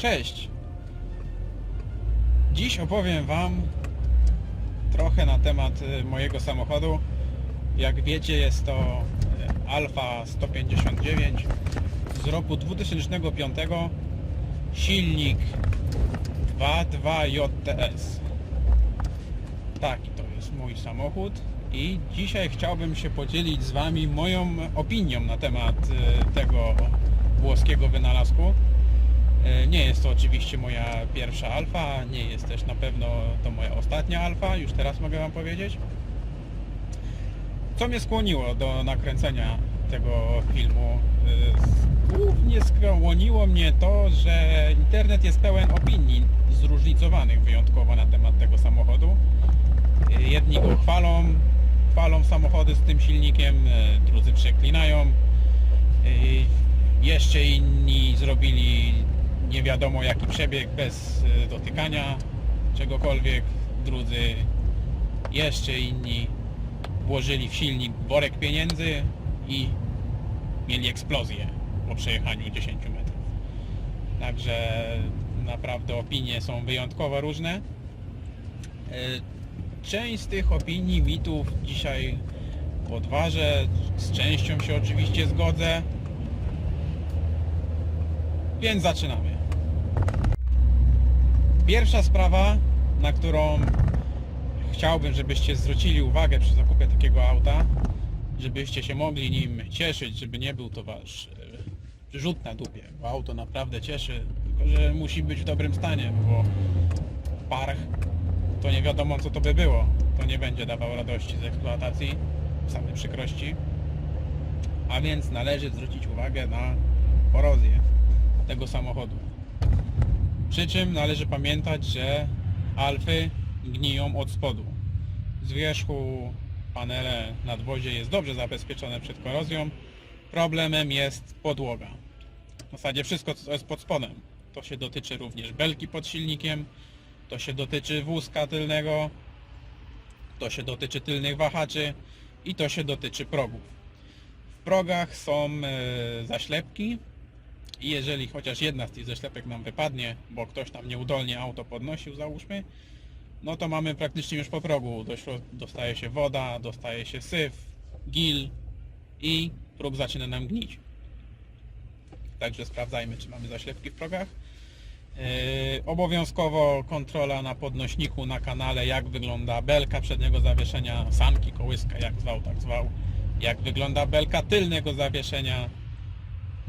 Cześć! Dziś opowiem Wam trochę na temat y, mojego samochodu. Jak wiecie jest to y, Alfa 159 z roku 2005 silnik 2.2 JTS Taki to jest mój samochód i dzisiaj chciałbym się podzielić z Wami moją opinią na temat y, tego włoskiego wynalazku. E, Nie jest to oczywiście moja pierwsza alfa, nie jest też na pewno to moja ostatnia alfa, już teraz mogę Wam powiedzieć. Co mnie skłoniło do nakręcenia tego filmu? E, Głównie skłoniło mnie to, że internet jest pełen opinii zróżnicowanych wyjątkowo na temat tego samochodu. E, Jedni go chwalą, chwalą samochody z tym silnikiem, drudzy przeklinają. Jeszcze inni zrobili nie wiadomo jaki przebieg bez e, dotykania czegokolwiek. Drudzy, jeszcze inni włożyli w silnik worek pieniędzy i mieli eksplozję po przejechaniu 10 metrów. Także naprawdę opinie są wyjątkowo różne. E, Część z tych opinii, mitów dzisiaj podważę, z częścią się oczywiście zgodzę. Więc zaczynamy. Pierwsza sprawa, na którą chciałbym, żebyście zwrócili uwagę przy zakupie takiego auta, żebyście się mogli nim cieszyć, żeby nie był to wasz e, rzut na dupie, bo auto naprawdę cieszy, tylko że musi być w dobrym stanie, bo parch to nie wiadomo co to by było. To nie będzie dawał radości z eksploatacji, same przykrości. A więc należy zwrócić uwagę na korozję tego samochodu. Przy czym należy pamiętać, że alfy gniją od spodu. Z wierzchu panele nadwozie jest dobrze zabezpieczone przed korozją. Problemem jest podłoga. W zasadzie wszystko co jest pod spodem. To się dotyczy również belki pod silnikiem, to się dotyczy wózka tylnego, to się dotyczy tylnych wahaczy i to się dotyczy progów. W progach są e, zaślepki i jeżeli chociaż jedna z tych zaślepek nam wypadnie, bo ktoś tam nieudolnie auto podnosił, załóżmy, no to mamy praktycznie już po progu. Dostaje się woda, dostaje się syf, gil i próg zaczyna nam gnić. Także sprawdzajmy, czy mamy zaślepki w progach. Yy, obowiązkowo kontrola na podnośniku na kanale, jak wygląda belka przedniego zawieszenia, sanki, kołyska, jak zwał, tak zwał. Jak wygląda belka tylnego zawieszenia.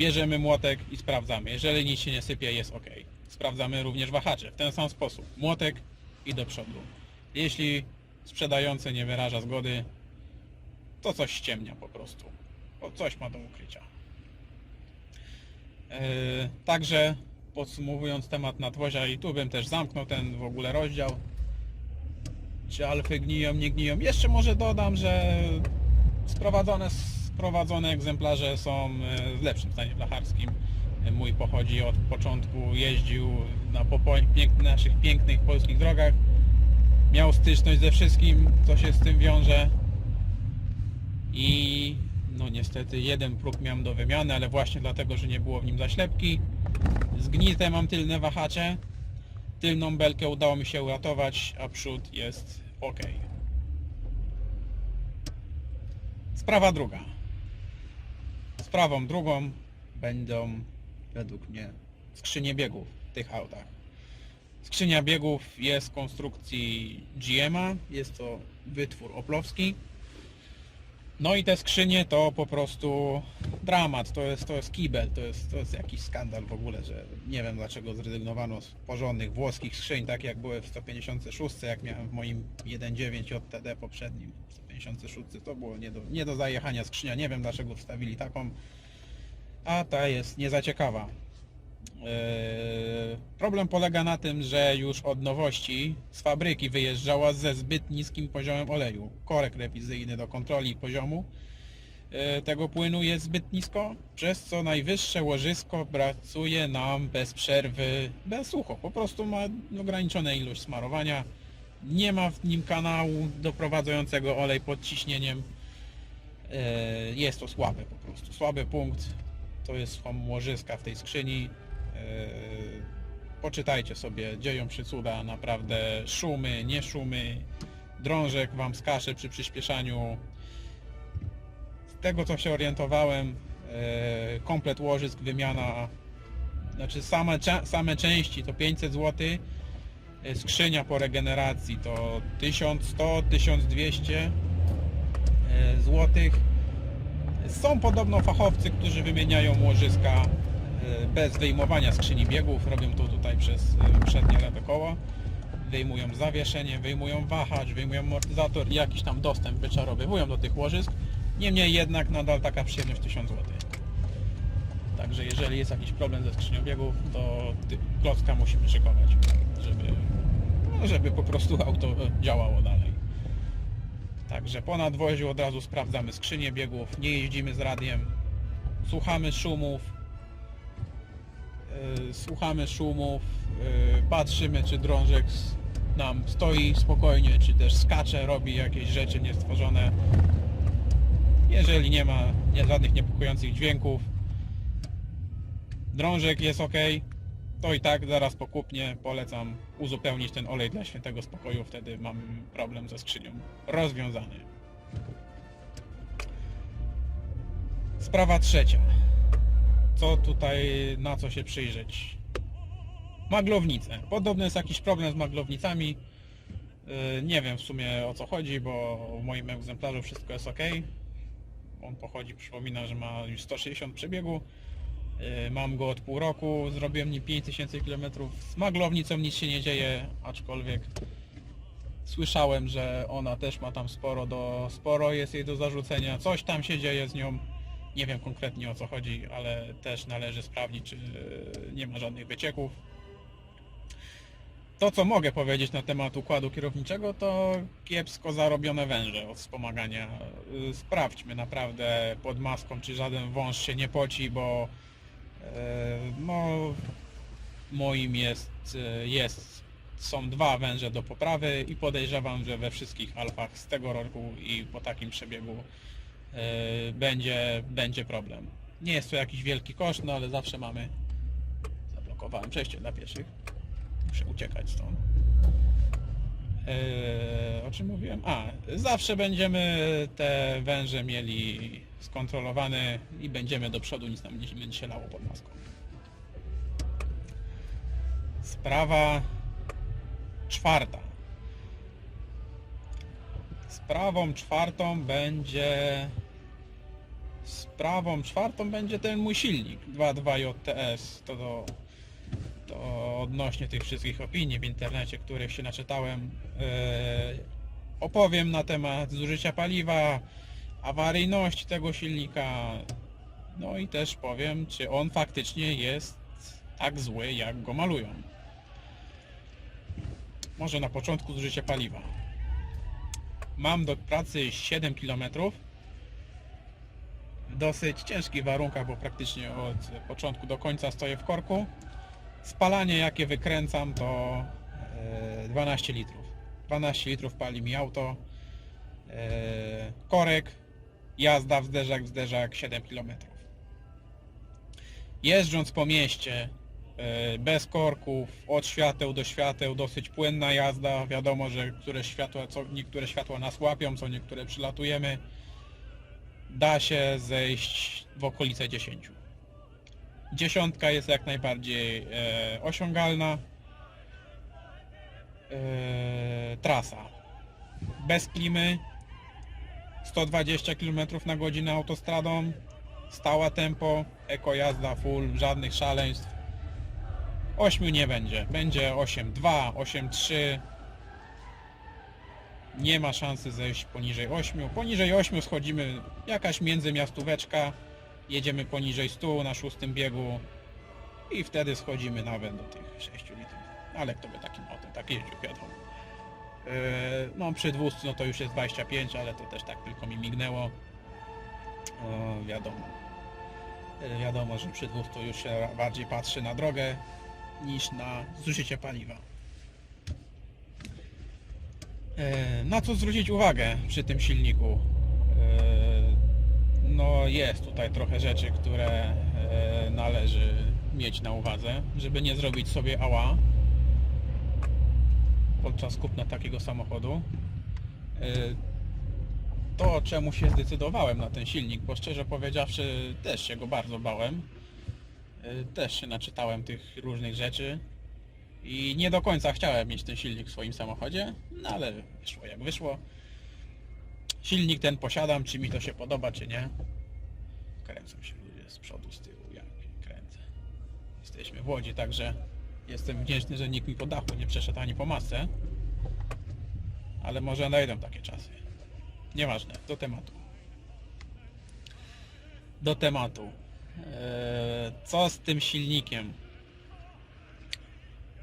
Bierzemy młotek i sprawdzamy. Jeżeli nic się nie sypie, jest ok. Sprawdzamy również wahacze w ten sam sposób. Młotek i do przodu. Jeśli sprzedający nie wyraża zgody, to coś ściemnia po prostu. Bo coś ma do ukrycia. Yy, Także podsumowując temat nadwozia i tu bym też zamknął ten w ogóle rozdział. Czy alfy gniją, nie gniją. Jeszcze może dodam, że sprowadzone, sprowadzone egzemplarze są e, w lepszym stanie blacharskim. E, Mój pochodzi od początku, jeździł na naszych pięknych polskich drogach. Miał styczność ze wszystkim, co się z tym wiąże. I no niestety jeden próg miałem do wymiany, ale właśnie dlatego, że nie było w nim zaślepki. Zgnite mam tylne wahacze. Tylną belkę udało mi się uratować, a przód jest ok. Sprawa druga. Sprawą drugą będą według mnie skrzynie biegów w tych autach. Skrzynia biegów jest konstrukcji GM'a, jest to wytwór oplowski. No i te skrzynie to po prostu dramat, to jest, to jest kibel, to jest, to jest jakiś skandal w ogóle, że nie wiem dlaczego zrezygnowano z porządnych włoskich skrzyń, tak jak były w 156, jak miałem w moim 1.9 JTD poprzednim 156, to było nie do, nie do zajechania skrzynia, nie wiem dlaczego wstawili taką, a ta jest nie za ciekawa. Eee, Problem polega na tym, że już od nowości z fabryki wyjeżdżała ze zbyt niskim poziomem oleju. Korek rewizyjny do kontroli poziomu e, tego płynu jest zbyt nisko, przez co najwyższe łożysko pracuje nam bez przerwy, bez ucho. Po prostu ma ograniczoną ilość smarowania. Nie ma w nim kanału doprowadzającego olej pod ciśnieniem. E, Jest to słabe po prostu. Słaby punkt to jest łożyska w tej skrzyni. E, poczytajcie sobie, dzieją się cuda, naprawdę szumy, nie szumy, drążek wam skacze przy przyspieszaniu. Z tego co się orientowałem, e, komplet łożysk, wymiana, znaczy same, same części to 500 zł, e, skrzynia po regeneracji to 1100, 1200 e, złotych. Są podobno fachowcy, którzy wymieniają łożyska bez wyjmowania skrzyni biegów. Robią to tutaj przez e, przednie lewe koło. Wyjmują zawieszenie, wyjmują wahacz, wyjmują amortyzator i jakiś tam dostęp wyczarowywują do tych łożysk. Niemniej jednak nadal taka przyjemność 1000 zł. Także jeżeli jest jakiś problem ze skrzynią biegów, to klocka musimy szykować, żeby, no, żeby po prostu auto e, działało dalej. Także po nadwoziu od razu sprawdzamy skrzynię biegów, nie jeździmy z radiem, słuchamy szumów, słuchamy szumów, yy, patrzymy czy drążek nam stoi spokojnie, czy też skacze, robi jakieś rzeczy niestworzone. Jeżeli nie ma żadnych niepokojących dźwięków, drążek jest ok, to i tak zaraz po kupnie polecam uzupełnić ten olej dla świętego spokoju, wtedy mam problem ze skrzynią rozwiązany. Sprawa trzecia. Co tutaj, na co się przyjrzeć? Maglownice. Podobno jest jakiś problem z maglownicami. Yy, Nie wiem w sumie o co chodzi, bo w moim egzemplarzu wszystko jest ok. On pochodzi, przypominam, że ma już 160 przebiegu. Yy, Mam go od pół roku, zrobiłem nim 5000 km. Z maglownicą nic się nie dzieje, aczkolwiek słyszałem, że ona też ma tam sporo do sporo jest jej do zarzucenia. Coś tam się dzieje z nią. Nie wiem konkretnie o co chodzi, ale też należy sprawdzić, czy yy, nie ma żadnych wycieków. To co mogę powiedzieć na temat układu kierowniczego to kiepsko zarobione węże od wspomagania. Yy, Sprawdźmy naprawdę pod maską, czy żaden wąż się nie poci, bo E, No, moim jest, e, jest, są dwa węże do poprawy i podejrzewam, że we wszystkich alfach z tego roku i po takim przebiegu e, będzie, będzie problem. Nie jest to jakiś wielki koszt, no ale zawsze mamy... Zablokowałem przejście dla pieszych. Muszę uciekać stąd. E, o czym mówiłem? A, zawsze będziemy te węże mieli skontrolowane i będziemy do przodu, nic nam nie będzie się lało pod maską. Sprawa czwarta. Sprawą czwartą będzie... Sprawą czwartą będzie ten mój silnik 2.2 JTS. To, to, to odnośnie tych wszystkich opinii w internecie, których się naczytałem, yy, opowiem na temat zużycia paliwa, awaryjności tego silnika, no i też powiem, czy on faktycznie jest tak zły, jak go malują. Może na początku zużycie paliwa. Mam do pracy 7 km. W dosyć ciężkich warunkach, bo praktycznie od początku do końca stoję w korku. Spalanie jakie wykręcam to e, 12 litrów. 12 litrów pali mi auto. E, Korek, jazda w zderzak w zderzak 7 km. Jeżdżąc po mieście e, bez korków, od świateł do świateł, dosyć płynna jazda. Wiadomo, że które światła, co niektóre światła nas łapią, co niektóre przylatujemy. Da się zejść w okolice 10. Dziesiątka jest jak najbardziej e, osiągalna. E, trasa. Bez klimy. 120 km na godzinę autostradą. Stała tempo. Eko jazda full. Żadnych szaleństw. 8 nie będzie. Będzie 8.2, 8.3. Nie ma szansy zejść poniżej 8. Poniżej 8 schodzimy jakaś międzymiastóweczka. Jedziemy poniżej 100 na szóstym biegu i wtedy schodzimy nawet do tych 6 litrów. Ale kto by takim autem tak jeździł, wiadomo. Yy, no przy 200 no to już jest 25, ale to też tak tylko mi mignęło. Yy, wiadomo. Yy, wiadomo, że przy 200 już się bardziej patrzy na drogę niż na zużycie paliwa. Yy, Na co zwrócić uwagę przy tym silniku? Yy, No jest tutaj trochę rzeczy, które e, należy mieć na uwadze, żeby nie zrobić sobie ała podczas kupna takiego samochodu. To czemu się zdecydowałem na ten silnik, bo szczerze powiedziawszy też się go bardzo bałem. Y, Też się naczytałem tych różnych rzeczy i nie do końca chciałem mieć ten silnik w swoim samochodzie, no ale wyszło jak wyszło. Silnik ten posiadam, czy mi to się podoba, czy nie. Kręcą się ludzie z przodu, z tyłu, ja kręcę. Jesteśmy w Łodzi, także jestem wdzięczny, że nikt mi po dachu nie przeszedł ani po masce. Ale może najdą takie czasy. Nieważne, do tematu. Do tematu. Eee, Co z tym silnikiem?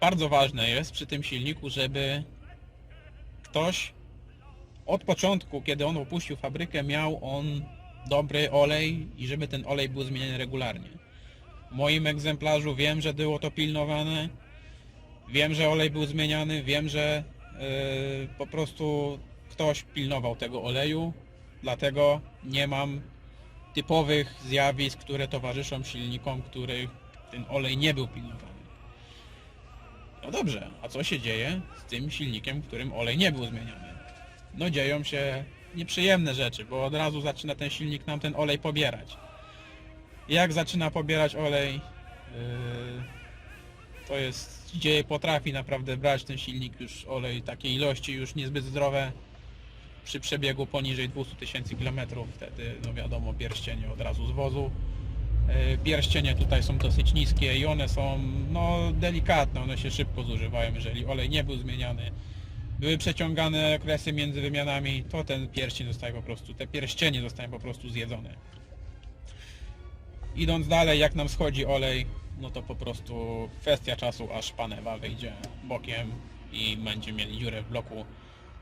Bardzo ważne jest przy tym silniku, żeby ktoś od początku, kiedy on opuścił fabrykę, miał on dobry olej i żeby ten olej był zmieniany regularnie. W moim egzemplarzu wiem, że było to pilnowane, wiem, że olej był zmieniany, wiem, że yy, po prostu ktoś pilnował tego oleju, dlatego nie mam typowych zjawisk, które towarzyszą silnikom, których ten olej nie był pilnowany. No dobrze, a co się dzieje z tym silnikiem, którym olej nie był zmieniany? No dzieją się nieprzyjemne rzeczy, bo od razu zaczyna ten silnik nam ten olej pobierać. Jak zaczyna pobierać olej, yy, to jest, gdzie potrafi naprawdę brać ten silnik już olej takiej ilości już niezbyt zdrowe przy przebiegu poniżej 200 tysięcy kilometrów, wtedy no wiadomo pierścienie od razu z wozu. Yy, Pierścienie tutaj są dosyć niskie i one są no delikatne, one się szybko zużywają, jeżeli olej nie był zmieniany. Były przeciągane okresy między wymianami, to ten pierścień zostaje po prostu, te pierścienie zostają po prostu zjedzone. Idąc dalej, jak nam schodzi olej, no to po prostu kwestia czasu, aż panewa wyjdzie bokiem i będziemy mieli dziurę w bloku.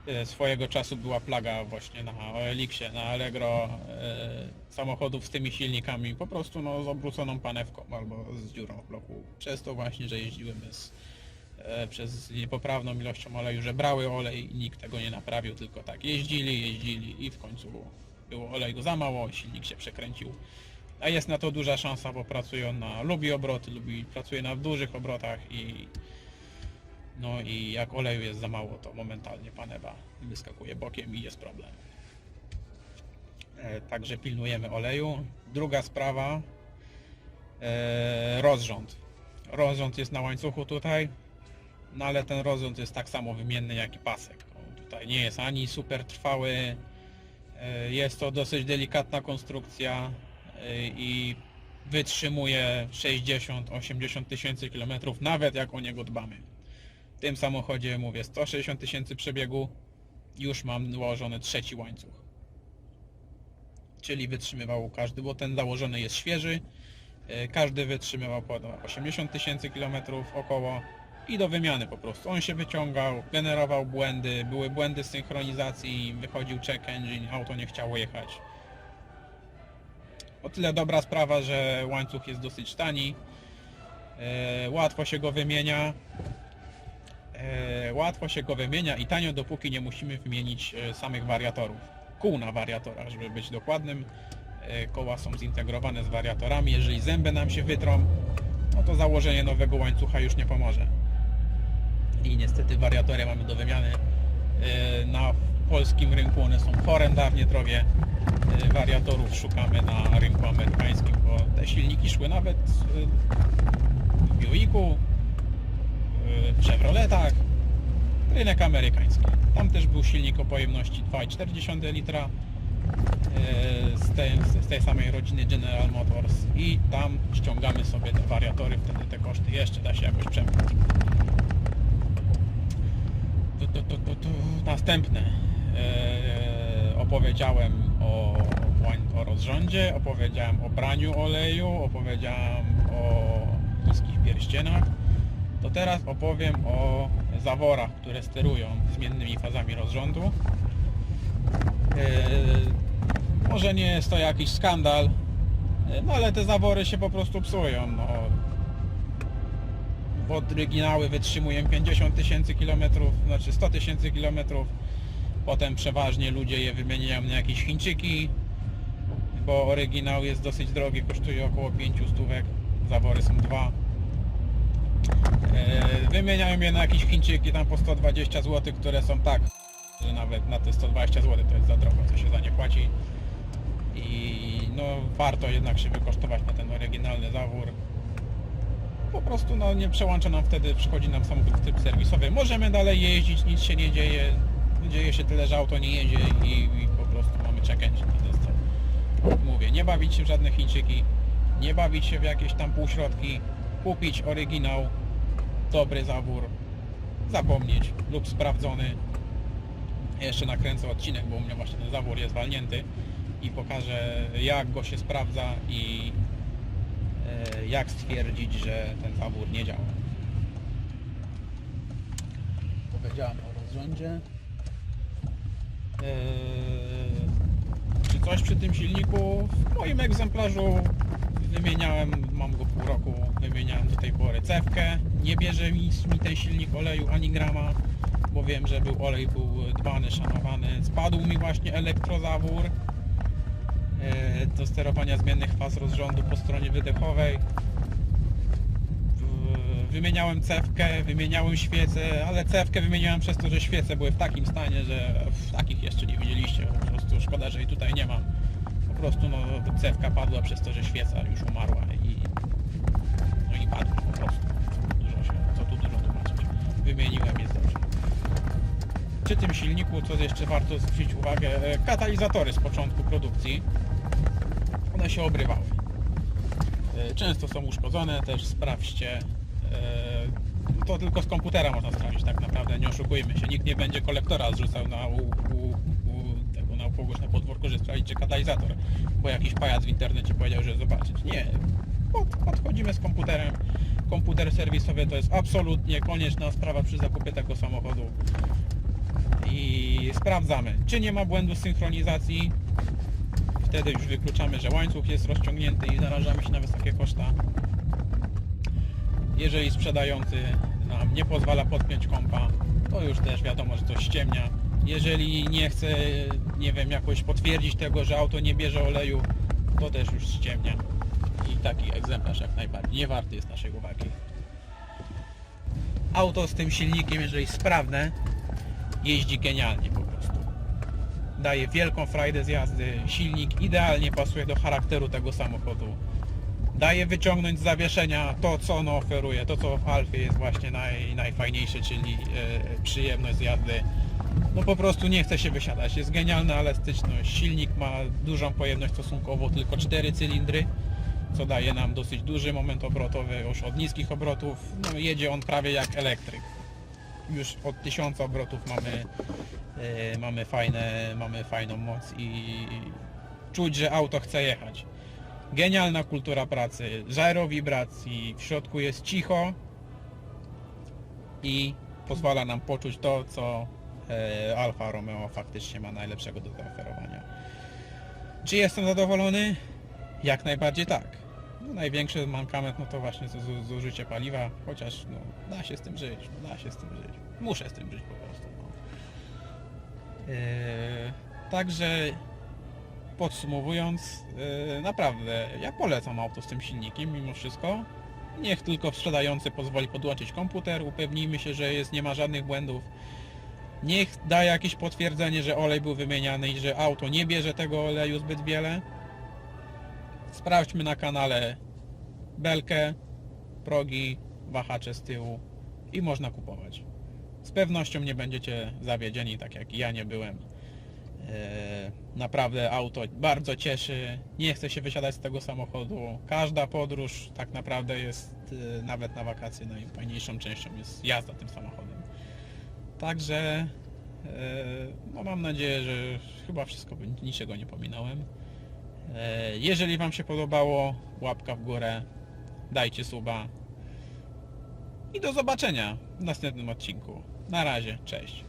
E, Swojego czasu była plaga właśnie na OLX-ie, na Allegro e, samochodów z tymi silnikami, po prostu no, z obróconą panewką albo z dziurą w bloku. Przez to właśnie, że jeździły bez, e, przez niepoprawną ilością oleju, że brały olej i nikt tego nie naprawił, tylko tak jeździli, jeździli i w końcu było oleju za mało, silnik się przekręcił. A jest na to duża szansa, bo pracują na, lubi obroty, lubi, pracuje na dużych obrotach i no i jak oleju jest za mało, to momentalnie panewa wyskakuje bokiem i jest problem. E, Także pilnujemy oleju. Druga sprawa, e, rozrząd. Rozrząd jest na łańcuchu tutaj, no ale ten rozrząd jest tak samo wymienny jak i pasek. On tutaj nie jest ani super trwały, e, jest to dosyć delikatna konstrukcja i wytrzymuje 60-80 tysięcy kilometrów, nawet jak o niego dbamy. Tym samochodzie mówię 160 tysięcy przebiegu, już mam nałożony trzeci łańcuch. Czyli wytrzymywał każdy, bo ten założony jest świeży. e, Każdy wytrzymywał po 80 tysięcy kilometrów około i do wymiany po prostu. On się wyciągał, generował błędy, były błędy synchronizacji, wychodził check engine, auto nie chciało jechać. O tyle dobra sprawa, że łańcuch jest dosyć tani, e, łatwo się go wymienia, e, łatwo się go wymienia i tanio, dopóki nie musimy wymienić e, samych wariatorów. Kół na wariatorach, żeby być dokładnym. E, koła są zintegrowane z wariatorami. Jeżeli zęby nam się wytrą, no to założenie nowego łańcucha już nie pomoże. I niestety wariatory mamy do wymiany. Na polskim rynku one są chorędawnie drogie. E, wariatorów szukamy na rynku amerykańskim, bo te silniki szły nawet w Buicku, Chevroletach, rynek amerykański. Tam też był silnik o pojemności 2,4 litra e, z tej, z tej samej rodziny General Motors i tam ściągamy sobie te wariatory, wtedy te koszty jeszcze da się jakoś tu. Następne. E, opowiedziałem o, o rozrządzie, opowiedziałem o braniu oleju, opowiedziałem o niskich pierścieniach. To teraz opowiem o zaworach, które sterują zmiennymi fazami rozrządu. E, może nie jest to jakiś skandal, e, no ale te zawory się po prostu psują. No. Oryginały wytrzymują 50 tysięcy kilometrów, znaczy 100 tysięcy kilometrów. Potem przeważnie ludzie je wymieniają na jakieś Chińczyki, bo oryginał jest dosyć drogi, kosztuje około 5 stówek. zawory są dwa. E, Wymieniają je na jakieś Chińczyki tam po 120 zł, które są tak, że nawet na te 120 zł to jest za drogo, co się za nie płaci. I no warto jednak się wykosztować na ten oryginalny zawór. Po prostu no nie przełącza nam wtedy, przychodzi nam samochód w typ serwisowy. Możemy dalej jeździć, nic się nie dzieje. Dzieje się tyle, że auto nie jedzie i, i po prostu mamy check. To jest to. Mówię, nie bawić się w żadne Chińczyki, nie bawić się w jakieś tam półśrodki, kupić oryginał, dobry zawór, zapomnieć lub sprawdzony. Jeszcze nakręcę odcinek, bo u mnie właśnie ten zawór jest walnięty i pokażę jak go się sprawdza i e, jak stwierdzić, że ten zawór nie działa. Powiedziałem o rozrządzie. Eee, czy coś przy tym silniku? W moim egzemplarzu wymieniałem, pół roku, wymieniałem do tej pory cewkę. Nie bierze mi, mi ten silnik oleju ani grama, bo wiem, że był olej był dbany, szanowany. Spadł mi właśnie elektrozawór e, do sterowania zmiennych faz rozrządu po stronie wydechowej. Wymieniałem cewkę, wymieniałem świece, ale cewkę wymieniałem przez to, że świece były w takim stanie, że w takich jeszcze nie widzieliście. Po prostu szkoda, że jej tutaj nie mam. Po prostu no, cewka padła przez to, że świeca już umarła padła po prostu. Dużo się, co tu dużo. Wymieniłem, jest dobrze. Przy tym silniku, co jeszcze warto zwrócić uwagę, e, katalizatory z początku produkcji, one się obrywały. E, Często są uszkodzone, też sprawdźcie. E, To tylko z komputera można sprawdzić tak naprawdę, nie oszukujmy się. Nikt nie będzie kolektora zrzucał na, u, u, tego, na upogłośne podwórko, że sprawdzić czy katalizator, bo jakiś pajac w internecie powiedział, że zobaczyć. Nie, pod, podchodzimy z komputerem. Komputer serwisowy to jest absolutnie konieczna sprawa przy zakupie tego samochodu. I sprawdzamy, czy nie ma błędu synchronizacji, wtedy już wykluczamy, że łańcuch jest rozciągnięty i narażamy się na wysokie koszta. Jeżeli sprzedający nam nie pozwala podpiąć kompa, to już też wiadomo, że coś ściemnia. Jeżeli nie chce, nie wiem, jakoś potwierdzić tego, że auto nie bierze oleju, to też już ściemnia. I taki egzemplarz jak najbardziej nie warty jest naszej uwagi. Auto z tym silnikiem, jeżeli sprawne, jeździ genialnie po prostu daje wielką frajdę z jazdy, silnik idealnie pasuje do charakteru tego samochodu. Daje wyciągnąć z zawieszenia to, co ono oferuje, to co w Alfie jest właśnie naj, najfajniejsze, czyli e, przyjemność z jazdy. No po prostu nie chce się wysiadać. Jest genialna elastyczność. Silnik ma dużą pojemność stosunkowo, tylko 4 cylindry, co daje nam dosyć duży moment obrotowy, już od niskich obrotów. No, jedzie on prawie jak elektryk. Już od 1000 obrotów mamy E, mamy fajne, mamy fajną moc i czuć, że auto chce jechać. Genialna kultura pracy, zero wibracji, w środku jest cicho i pozwala nam poczuć to, co e, Alfa Romeo faktycznie ma najlepszego do zaoferowania. Czy jestem zadowolony? Jak najbardziej tak. No, największy mankament no to właśnie to zu- zużycie paliwa, chociaż no, da się z tym żyć, no, da się z tym żyć. Muszę z tym żyć po prostu. No. Eee, Także podsumowując, eee, naprawdę ja polecam auto z tym silnikiem mimo wszystko. Niech tylko sprzedający pozwoli podłączyć komputer, upewnijmy się, że jest, nie ma żadnych błędów. Niech da jakieś potwierdzenie, że olej był wymieniany i że auto nie bierze tego oleju zbyt wiele. Sprawdźmy na kanale belkę, progi, wahacze z tyłu i można kupować. Z pewnością nie będziecie zawiedzieni, tak jak ja nie byłem. Eee, Naprawdę auto bardzo cieszy. Nie chcę się wysiadać z tego samochodu. Każda podróż tak naprawdę jest e, nawet na wakacje najfajniejszą częścią jest jazda tym samochodem. Także e, no mam nadzieję, że chyba wszystko, niczego nie pominąłem. E, Jeżeli Wam się podobało, łapka w górę, dajcie suba i do zobaczenia w następnym odcinku. Na razie, cześć.